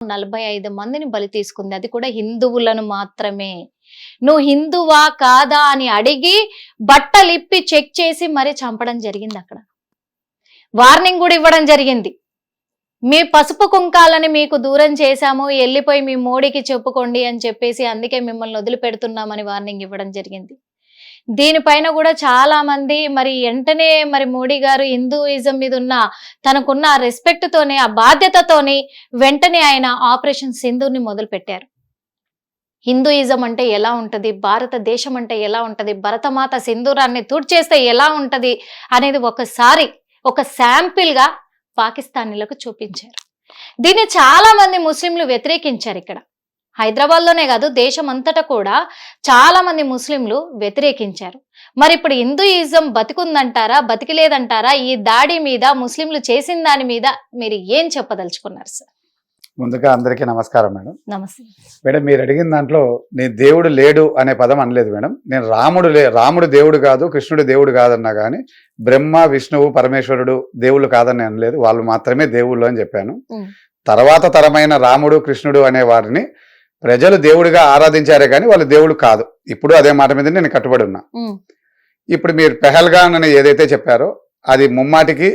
నలభై ఐదు మందిని బలి తీసుకుంది. అది కూడా హిందువులను మాత్రమే. నువ్వు హిందువా కాదా అని అడిగి బట్టలిప్పి చెక్ చేసి మరి చంపడం జరిగింది అక్కడ. వార్నింగ్ కూడా ఇవ్వడం జరిగింది. మీ పసుపు కుంకాలని మీకు దూరం చేశాము వెళ్ళిపోయి మీ మోడీకి చెప్పుకోండి అని చెప్పేసి అందుకే మిమ్మల్ని వదిలిపెడుతున్నామని వార్నింగ్ ఇవ్వడం జరిగింది. దీనిపైన కూడా చాలా మంది మరి వెంటనే మరి మోడీ గారు హిందూయిజం మీద ఉన్న తనకున్న రెస్పెక్ట్ తోని ఆ బాధ్యతతోని వెంటనే ఆయన ఆపరేషన్ సింధూర్ని మొదలు పెట్టారు హిందూయిజం అంటే ఎలా ఉంటుంది? భారతదేశం అంటే ఎలా ఉంటుంది? భరతమాత సింధూరాన్ని తూడ్చేస్తే ఎలా ఉంటుంది? అనేది ఒకసారి ఒక శాంపిల్గా పాకిస్తానీలకు చూపించారు. దీన్ని చాలా మంది ముస్లింలు వ్యతిరేకించారు ఇక్కడ. హైదరాబాద్లోనే కాదు దేశం అంతటా కూడా చాలా మంది ముస్లింలు వ్యతిరేకించారు. మరి ఇప్పుడు హిందూయిజం బతికుందంటారా బతికిలేదంటారా ఈ దాడి మీద ముస్లింలు చేసిన దాని మీద మీరు ఏం చెప్పదలుచుకున్నారు సార్ ముందుగా అందరికీ నమస్కారం మేడం. నమస్తే. మేడం మీరు అడిగిన దాంట్లో నేను దేవుడు లేడు అనే పదం అనలేదు మేడం. నేను రాముడు లే రాముడు దేవుడు కాదు కృష్ణుడు దేవుడు కాదన్నా కానీ బ్రహ్మ విష్ణువు పరమేశ్వరుడు దేవుళ్ళు కాదని అనలేదు. వాళ్ళు మాత్రమే దేవుళ్ళు అని చెప్పాను. తర్వాత తరమైన రాముడు కృష్ణుడు అనే వారిని ప్రజలు దేవుడిగా ఆరాధించారే కానీ వాళ్ళు దేవుడు కాదు ఇప్పుడు అదే మాట మీద నేను కట్టుబడి ఉన్నా. ఇప్పుడు మీరు పెహల్గాన్ అని ఏదైతే చెప్పారో అది ముమ్మాటికి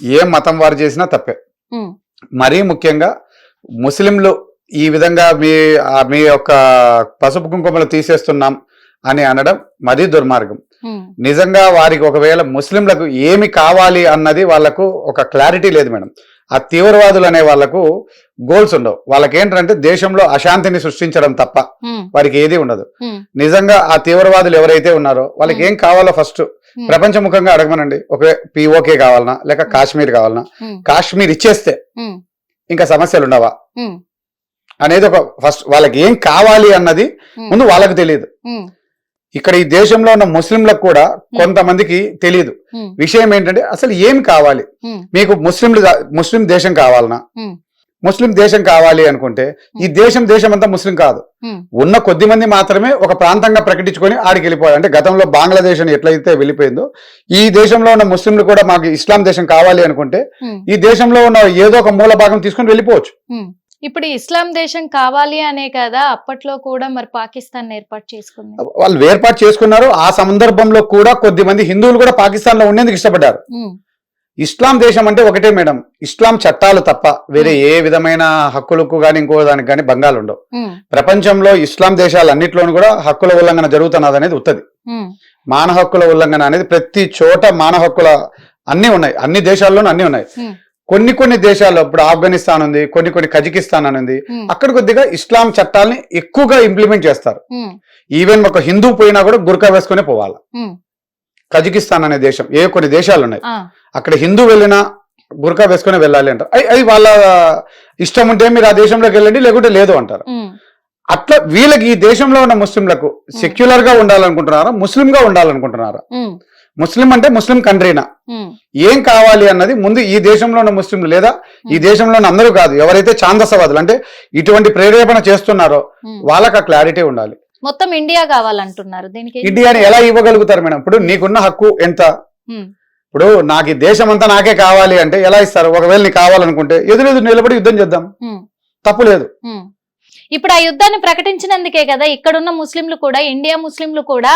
ఏ మతం వారు చేసినా తప్పే. మరీ ముఖ్యంగా ముస్లింలు ఈ విధంగా మీ మీ యొక్క పసుపు కుంకుమలు తీసేస్తున్నాం అని అనడం మరీ దుర్మార్గం. నిజంగా వారికి ఒకవేళ ముస్లింలకు ఏమి కావాలి అన్నది వాళ్ళకు ఒక క్లారిటీ లేదు మేడం ఆ తీవ్రవాదులు అనే వాళ్ళకు గోల్స్ ఉండవు వాళ్ళకి ఏంటంటే దేశంలో అశాంతిని సృష్టించడం తప్ప. వారికి ఏది ఉండదు. నిజంగా ఆ తీవ్రవాదులు ఎవరైతే ఉన్నారో వాళ్ళకి ఏం కావాలో ఫస్ట్. ప్రపంచముఖంగా అడగమనండి ఒక పిఓకే కావాలనా లేక కాశ్మీర్ కావాలనా ఉం. కాశ్మీర్ ఇచ్చేస్తే. ఇంకా సమస్యలు ఉండవా. అనేది ఒక ఫస్ట్ వాళ్ళకి ఏం కావాలి అన్నది. ముందు వాళ్ళకి తెలియదు. ఇక్కడ ఈ దేశంలో ఉన్న ముస్లింలకు కూడా కొంతమందికి తెలియదు ఉం. విషయం ఏంటంటే అసలు ఏం కావాలి ఉం. మీకు ముస్లింలు ముస్లిం దేశం కావాలనా. ముస్లిం దేశం కావాలి అనుకుంటే ఈ దేశం దేశం అంతా ముస్లిం కాదు. ఉన్న కొద్ది మంది మాత్రమే ఒక ప్రాంతంగా ప్రకటించుకొని ఆడికి వెళ్ళిపోయారు అంటే గతంలో బంగ్లాదేశ్ అని ఎట్లయితే వెళ్ళిపోయిందో ఈ దేశంలో ఉన్న ముస్లింలు కూడా మాకు ఇస్లాం దేశం కావాలి అనుకుంటే. ఈ దేశంలో ఉన్న ఏదో ఒక మూల భాగం తీసుకొని వెళ్ళిపోవచ్చు. ఇప్పుడు ఇస్లాం దేశం కావాలి అనే కదా అప్పట్లో కూడా మరి పాకిస్తాన్ ఏర్పాటు చేసుకుంది. వాళ్ళు వేర్పాటు చేసుకున్నారు. ఆ సందర్భంలో కూడా కొద్ది మంది హిందువులు కూడా పాకిస్తాన్లో ఉండేందుకు ఇష్టపడ్డారు. ఇస్లాం దేశం అంటే ఒకటే మేడం. ఇస్లాం చట్టాలు తప్ప వేరే ఏ విధమైన హక్కులకు కానీ ఇంకో దానికి కానీ బంగాలు ఉండవు. ప్రపంచంలో ఇస్లాం దేశాలన్నింటిలోనూ కూడా హక్కుల ఉల్లంఘన జరుగుతున్నది అనేది ఉత్తది. మానవ హక్కుల ఉల్లంఘన అనేది ప్రతి చోట మానవ హక్కుల అన్ని ఉన్నాయి. అన్ని దేశాల్లోనూ అన్ని ఉన్నాయి. కొన్ని కొన్ని దేశాల్లో ఇప్పుడు ఆఫ్ఘనిస్తాన్ ఉంది కొన్ని కొన్ని కజకిస్తాన్ అని ఉంది. అక్కడ కొద్దిగా ఇస్లాం చట్టాలని ఎక్కువగా ఇంప్లిమెంట్ చేస్తారు. ఈవెన్ ఒక హిందూ పోయినా కూడా గురకా వేసుకునే పోవాలి. కజకిస్తాన్ అనే దేశం ఏ కొన్ని దేశాలు ఉన్నాయి. అక్కడ హిందూ వెళ్ళినా గురకా వేసుకుని వెళ్ళాలి అంటారు అది వాళ్ళ ఇష్టం ఉంటే మీరు ఆ దేశంలోకి వెళ్ళండి లేకుంటే లేదు అంటారు. అట్లా వీళ్ళకి ఈ దేశంలో ఉన్న ముస్లింలకు సెక్యులర్గా ఉండాలనుకుంటున్నారా ముస్లిం గా ఉండాలనుకుంటున్నారా. ముస్లిం అంటే ముస్లిం కంట్రీనా. ఏం కావాలి అన్నది ముందు ఈ దేశంలో ఉన్న ముస్లింలు లేదా ఈ దేశంలో ఉన్న అందరూ కాదు. ఎవరైతే ఛాందసవాదులు అంటే ఇటువంటి ప్రేరేపణ చేస్తున్నారో. వాళ్ళకి ఆ క్లారిటీ ఉండాలి. మొత్తం ఇండియా కావాలంటున్నారు. దీనికి ఇండియాని ఎలా ఇవ్వగలుగుతారు మేడం? ఇప్పుడు నీకున్న హక్కు ఎంత. ఇప్పుడు నాకు ఈ దేశం అంతా నాకే కావాలి అంటే ఎలా ఇస్తారు? ఒకవేళ నీకు కావాలనుకుంటే ఎదురెదురు నిలబడి యుద్ధం చేద్దాం. తప్పు లేదు. ఇప్పుడు ఆ యుద్ధాన్ని ప్రకటించినందుకే కదా ఇక్కడున్న ముస్లింలు కూడా ఇండియా ముస్లింలు కూడా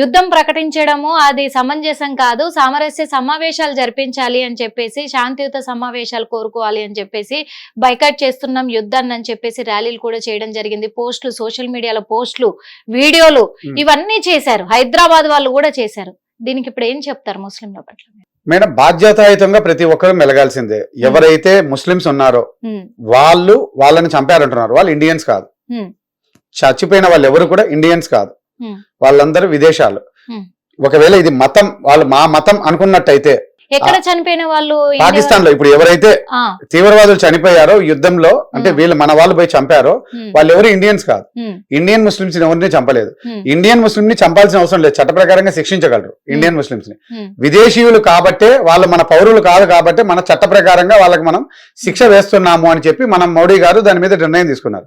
యుద్ధం ప్రకటించడము అది సమంజసం కాదు సామరస్య సమావేశాలు జరిపించాలి అని చెప్పేసి శాంతియుత సమావేశాలు కోరుకోవాలి అని చెప్పేసి బైకట్ చేస్తున్నాం యుద్ధాన్ని అని చెప్పేసి ర్యాలీలు కూడా చేయడం జరిగింది. పోస్టులు సోషల్ మీడియాలో పోస్టులు వీడియోలు. ఇవన్నీ చేశారు. హైదరాబాద్ వాళ్ళు కూడా చేశారు. దీనికి ఇప్పుడు ఏం చెప్తారు ముస్లింల పట్ల? మేడం బాధ్యతాయుతంగా ప్రతి ఒక్కరు మెలగాల్సిందే ఎవరైతే ముస్లిమ్స్ ఉన్నారో. వాళ్ళు వాళ్ళని చంపారంటున్నారు వాళ్ళు ఇండియన్స్ కాదు. చచ్చిపోయిన వాళ్ళు ఎవరు కూడా ఇండియన్స్ కాదు. వాళ్ళందరూ విదేశాలు. ఒకవేళ ఇది మతం వాళ్ళు మా మతం అనుకున్నట్టయితే ఎక్కడ చనిపోయిన వాళ్ళు పాకిస్తాన్లో ఇప్పుడు ఎవరైతే తీవ్రవాదులు చనిపోయారో యుద్ధంలో అంటే. వీళ్ళు మన వాళ్ళు పోయి చంపారో. వాళ్ళు ఎవరు ఇండియన్స్ కాదు. ఇండియన్ ముస్లిమ్స్ ఎవరిని చంపలేదు. ఇండియన్ ముస్లిం ని చంపాల్సిన అవసరం లేదు చట్ట ప్రకారంగా శిక్షించగలరు ఇండియన్ ముస్లిమ్స్ని. విదేశీయులు కాబట్టే వాళ్ళు మన పౌరులు కాదు కాబట్టి మన చట్ట ప్రకారంగా వాళ్ళకి మనం శిక్ష వేస్తున్నాము అని చెప్పి మనం మోడీ గారు దాని మీద నిర్ణయం తీసుకున్నారు.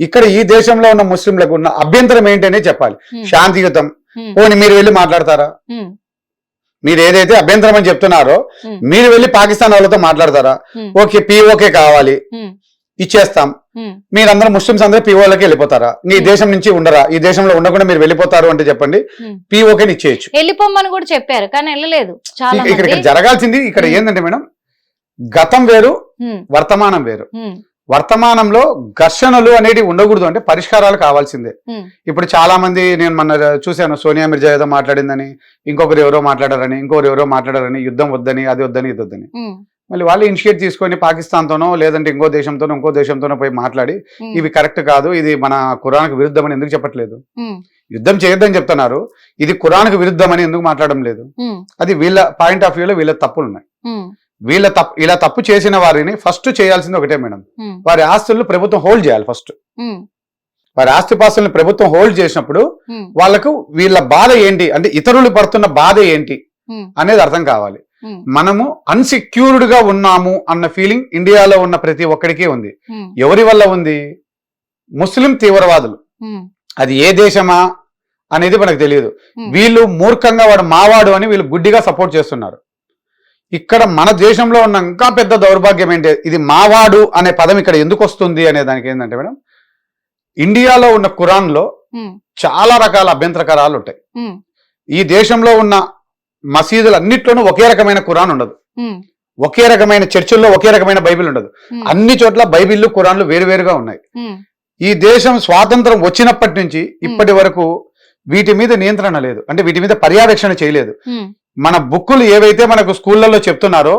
ఇక్కడ ఈ దేశంలో ఉన్న ముస్లింలకు ఉన్న అభ్యంతరం ఏంటనే చెప్పాలి. శాంతియుతం. పోని మీరు వెళ్ళి మాట్లాడతారా. మీరు ఏదైతే అభ్యంతరం అని చెప్తున్నారో. మీరు వెళ్ళి పాకిస్తాన్ వాళ్ళతో మాట్లాడతారా. ఓకే పీఓకే కావాలి. ఇచ్చేస్తాం మీరందరూ ముస్లిమ్స్ అందరూ పీఓలకి వెళ్ళిపోతారా ఈ Hmm. దేశం నుంచి ఉండరా ఈ దేశంలో ఉండకుండా మీరు వెళ్ళిపోతారు అంటే చెప్పండి Hmm. పీఓకే ఇచ్చేయచ్చు వెళ్ళిపోమ్మని కూడా చెప్పారు కానీ వెళ్ళలేదు ఇక్కడ జరగాల్సింది ఇక్కడ. ఏంటంటే మేడం గతం వేరు వర్తమానం వేరు వర్తమానంలో ఘర్షణలు అనేవి ఉండకూడదు అంటే పరిష్కారాలు కావాల్సిందే. ఇప్పుడు చాలా మంది నేను మొన్న చూశాను సోనియా మిర్జా ఏదో మాట్లాడిందని ఇంకొకరు ఎవరో మాట్లాడారని ఇంకొకరు ఎవరో మాట్లాడారని యుద్ధం వద్దని అది వద్దని ఇది వద్దని. మళ్ళీ వాళ్ళు ఇనిషియేట్ తీసుకొని పాకిస్తాన్తోనో లేదంటే ఇంకో దేశంతోనో ఇంకో దేశంతోనో పోయి మాట్లాడి ఇవి కరెక్ట్ కాదు ఇది మన కురాన్కి విరుద్ధమని ఎందుకు చెప్పట్లేదు? యుద్ధం చేయొద్దని చెప్తున్నారు ఇది కురాన్కి విరుద్ధమని ఎందుకు మాట్లాడడం లేదు? అది వీళ్ళ పాయింట్ ఆఫ్ వ్యూలో వీళ్ళ తప్పులు ఉన్నాయి వీళ్ళ తప్పు ఇలా తప్పు చేసిన వారిని ఫస్ట్ చేయాల్సింది ఒకటే మేడం. వారి ఆస్తులను ప్రభుత్వం హోల్డ్ చేయాలి ఫస్ట్ వారి ఆస్తిపాస్తులను ప్రభుత్వం హోల్డ్ చేసినప్పుడు వాళ్ళకు వీళ్ళ బాధ ఏంటి? అంటే ఇతరులు పడుతున్న బాధ ఏంటి? అనేది అర్థం కావాలి. మనము అన్సెక్యూర్డ్గా ఉన్నాము అన్న ఫీలింగ్ ఇండియాలో ఉన్న ప్రతి ఒక్కడికి ఉంది. ఎవరి వల్ల ఉంది? ముస్లిం తీవ్రవాదులు. అది ఏ దేశమా? అనేది మనకు తెలియదు. వీళ్ళు మూర్ఖంగా వాడు మావాడు అని వీళ్ళు గుడ్డిగా సపోర్ట్ చేస్తున్నారు. ఇక్కడ మన దేశంలో ఉన్న ఇంకా పెద్ద దౌర్భాగ్యం ఏంటి? ఇది మావాడు అనే పదం ఇక్కడ ఎందుకు వస్తుంది అనే దానికి ఏంటంటే మేడం ఇండియాలో ఉన్న ఖురాన్లో ఉమ్, చాలా రకాల అభ్యంతరకరాలు ఉంటాయి. ఈ దేశంలో ఉన్న మసీదులు అన్నిట్లోనూ ఒకే రకమైన ఖురాన్ ఉండదు. ఒకే రకమైన చర్చిల్లో ఒకే రకమైన బైబిల్ ఉండదు. అన్ని చోట్ల బైబిళ్ళు ఖురాన్లు వేరువేరుగా ఉన్నాయి. ఈ దేశం స్వాతంత్రం వచ్చినప్పటి నుంచి ఇప్పటి వరకు వీటి మీద నియంత్రణ లేదు. అంటే వీటి మీద పర్యవేక్షణ చేయలేదు. మన బుక్కులు ఏవైతే మనకు స్కూళ్ళల్లో చెప్తున్నారో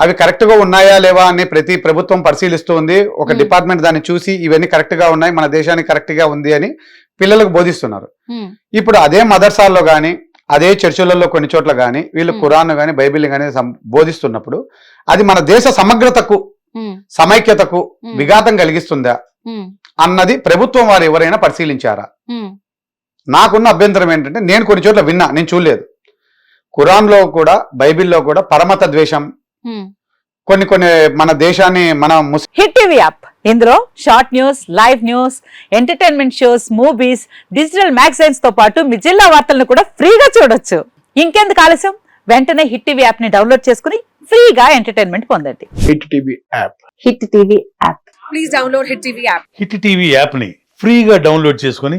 అవి కరెక్ట్గా ఉన్నాయా లేవా అని ప్రతి ప్రభుత్వం పరిశీలిస్తూ ఉంది ఒక. డిపార్ట్మెంట్ దాన్ని చూసి ఇవన్నీ కరెక్ట్గా ఉన్నాయి మన దేశానికి కరెక్ట్గా ఉంది అని పిల్లలకు బోధిస్తున్నారు. ఇప్పుడు అదే మదర్సాల్లో గాని అదే చర్చిలలో కొన్ని చోట్ల గాని వీళ్ళు. ఖురాన్ గాని బైబిల్ గాని సం- బోధిస్తున్నప్పుడు అది మన దేశ సమగ్రతకు సమైక్యతకు విఘాతం కలిగిస్తుందా అన్నది ప్రభుత్వం వారు ఎవరైనా పరిశీలించారా? నాకున్న అభ్యంతరం ఏంటంటే నేను కొన్ని చోట్ల విన్నా నేను చూడలేదు. ఖురాన్లో కూడా బైబిల్లో కూడా పరమత ద్వేషం. కొన్ని కొన్ని మన దేశాన్ని మన హిట్ టీవీ యాప్. ఇందులో short news live news entertainment shows movies digital మ్యాగజైన్స్తో పాటు మీ జిల్లా వార్తలను కూడా ఫ్రీగా చూడొచ్చు. ఇంకెందుకు ఆలస్యం? వెంటనే హిట్ టీవీ యాప్ని డౌన్లోడ్ చేసుకుని ఫ్రీగా ఎంటర్టైన్మెంట్ పొందండి. Hit TV app. Hit TV app. Please download Hit TV app. Hit TV యాప్ని ఫ్రీగా డౌన్లోడ్ చేసుకొని